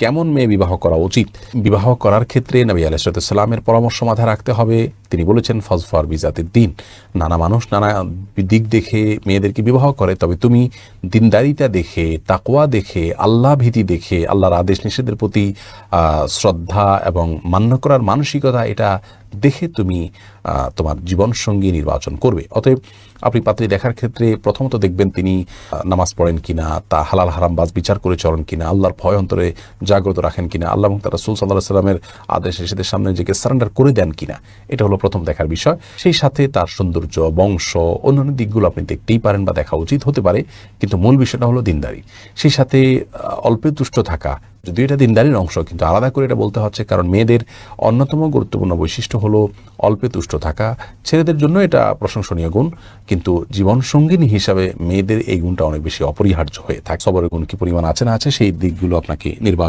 কেমন মেয়ে বিবাহ করা উচিত? বিবাহ করার ক্ষেত্রে নবী আলাইসালামের পরামর্শ মাথায় রাখতে হবে। তিনি বলেছেন ফজফর বিজাতের দিন। নানা মানুষ নানা দিক দেখে মেয়েদেরকে বিবাহ করে, তবে তুমি দিনদারিতা দেখে তাকোয়া দেখে, আল্লাহ ভীতি দেখে, আল্লাহর আদেশ নিষেধের প্রতি শ্রদ্ধা এবং মান্য করার মানসিকতা এটা দেখে তুমি তোমার জীবনসঙ্গী নির্বাচন করবে। অতএব আপনি পাত্রী দেখার ক্ষেত্রে প্রথমত দেখবেন তিনি নামাজ পড়েন কিনা, তা হালাল হারাম বাজ বিচার করে চলেন কিনা, আল্লাহর ভয় অন্তরে জাগ্রত রাখেন কিনা, আল্লাহ এবং তার রসুল সাল্লাহ সাল্লামের আদেশ নিষেধের সামনে নিজেকে সারেন্ডার করে দেন কিনা, এটা হলো প্রথম দেখার বিষয়। সেই সাথে তার সৌন্দর্য, বংশ, অন্যান্য দিকগুলো আপনি দেখতেই পারেন বা দেখা উচিত হতে পারে, কিন্তু মূল বিষয়টা হলো দিনদারি। সেই সাথে অল্পে তুষ্ট থাকা। যদিও এটা দিনদারির অংশ, কিন্তু আলাদা করে এটা বলতে হচ্ছে কারণ মেয়েদের অন্যতম গুরুত্বপূর্ণ বৈশিষ্ট্য হলো অল্পে তুষ্ট থাকা। ছেলেদের জন্য এটা প্রশংসনীয় গুণ, কিন্তু জীবন সঙ্গিনী হিসাবে মেয়েদের এই গুণটা অনেক বেশি অপরিহার্য হয়ে থাকে। সবরের গুণ কি পরিমাণ আছে না আছে সেই দিকগুলো আপনাকে নির্বাচন